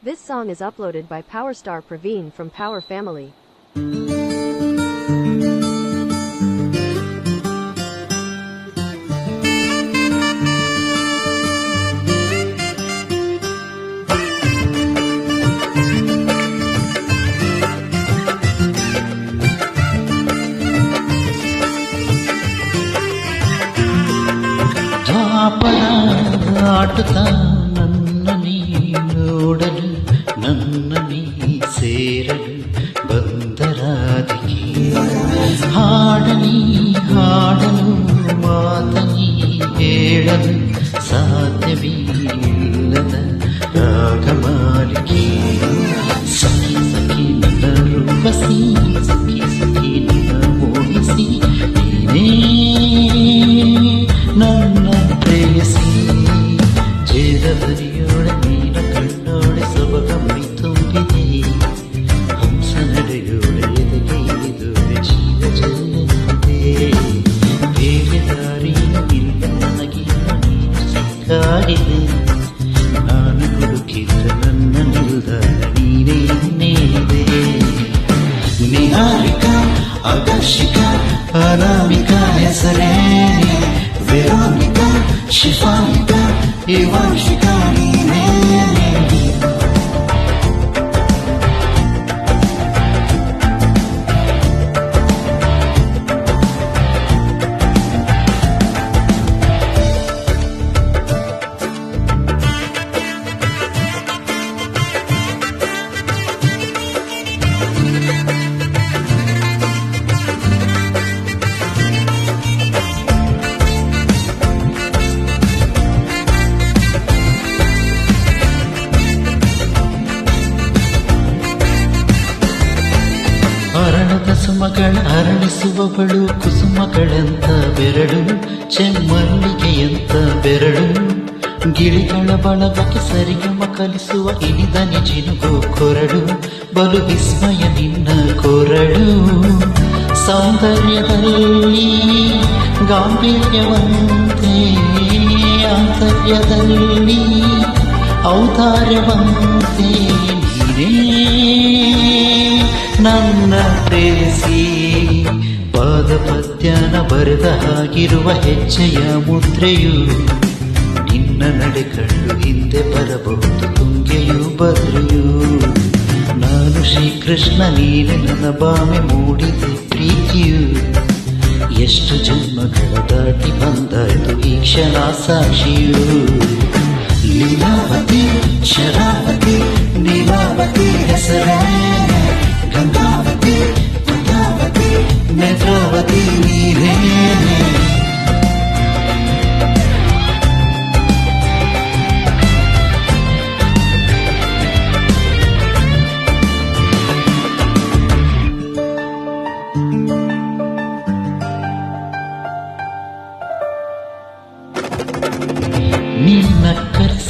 This song is uploaded by Powerstar Praveen from Power Family. ஆட்டுத்தான் ಹಾಡನಿ ಹಾಡಲು ಮಾತನಿ ಹೇಳಲು ಸಾಧ್ಯವೇ ನಾನು ಹುಡುಕಿದ್ದ ನನ್ನ ನಿಲ್ದಾಣ ನೀನೇ ಇನ್ನೇನಿದೆ ನಿಹಾರಿಕಾ ಆಕರ್ಷಿಕಾ ಅನಾಮಿಕಾ ಹೆಸರೇ ವೆರೋನಿಕಾ ಶಿಫಾನಿಕಾ ಇವಾಂಶಿಕಾ ಅರಳದ ಸುಮಗಳ ಅರಳಿಸುವವಳು, ಕುಸುಮಗಳಂತ ಬೆರಳು ಚೆಮ್ಮಲ್ಲಿಗೆಯಂತ ಬೆರಳು. ಗಿಳಿಗಳ ಬಳಗಕ್ಕೆ ಸರಿಗಮ ಕಲಿಸುವ ಇನಿದ ನಿಜಿನುಗೋ ಕೊರಡು ಬಲು ವಿಸ್ಮಯ ನಿನ್ನ ಕೊರಳು. ಸೌಂದರ್ಯದಲ್ಲಿ ಗಾಂಭೀರ್ಯವಂತೆ, ಆಂತರ್ಯದಲ್ಲಿ ಔದಾರ್ಯವಂತೆ ನೀನೇ. ನನ್ನ ಪ್ರೇಸಿ ಪಾದ ಬರೆದ ಹಾಗಿರುವ ಹೆಜ್ಜೆಯ ಮುದ್ರೆಯು ನಿನ್ನ ನಡೆ ಕಂಡು ಹಿಂದೆ ಬರಬಹುದು ತುಂಗೆಯು ಬದ್ರೆಯು ನಾನು ಶ್ರೀಕೃಷ್ಣ ನೀನೆ ನನ್ನ ಬಾಮೆ ಮೂಡಿದೆ ಪ್ರೀತಿಯು. ಎಷ್ಟು ಜನ್ಮಗಳ ದಾಟಿ ಬಂದಾಯ್ತು ಈ ಕ್ಷಣ ಸಾಕ್ಷಿಯು. ಲೀಲಾವತಿ, ಶರಾವತಿ, ನೀಲಾವತಿ ಹೆಸರೇ.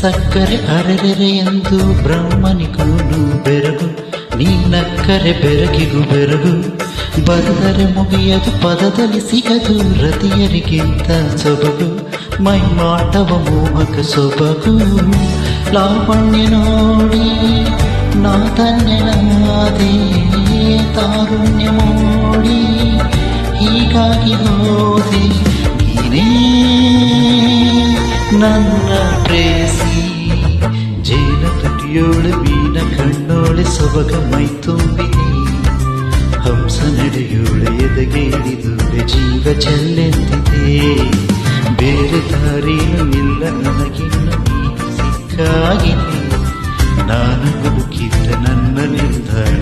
ಸಕ್ಕರೆ ಅರೆರೆರೆ ಎಂದು ಬ್ರಹ್ಮನಿಗೂ ಬೆರಗು ನೀನಕ್ಕರೆ ಬೆರಗಿಗೂ ಬೆರಗು. ಬರೆದರೆ ಮುಗಿಯದು, ಪದದಲ್ಲಿ ಸಿಗದು, ರತಿಯರಿಗಿಂತ ಸೊಬಗು. ಮೈ ಮಾಟವ ಮೋಹಕ ಸೊಬಗು. ಲಾವಣ್ಯ ನೋಡಿ ನಾ ಧನ್ಯನಾದೆ ತಾರುಣ್ಯ ಮೋಡಿ ಹೀಗಾಗಿ ಹೋದೆ, ನೀನೇ ನನ್ನ ಪ್ರೇಸಿ, ಜೇನ ತುಟಿಯೋಳು ಮೀನ ಕಣ್ಣೋಳೆ ಸೊಬಗ ಮೈ ತುಂಬಿ ಹಂಸ ನಡೆಯೋಳೆ ಎದೆಗೆ ಇಳಿದೋಳೆ ಜೀವ ಚೆಲ್ಲೆಂದಿದೆ ಬೇರೆ ದಾರಿನೂ ಇಲ್ಲ ನನಗಿನ್ನು ನೀನು ಸಿಕ್ಕಾಗಿದೆ. ನಾನು ಬದುಕಿದ್ದ ನನ್ನ ನಿರ್ಧಾರ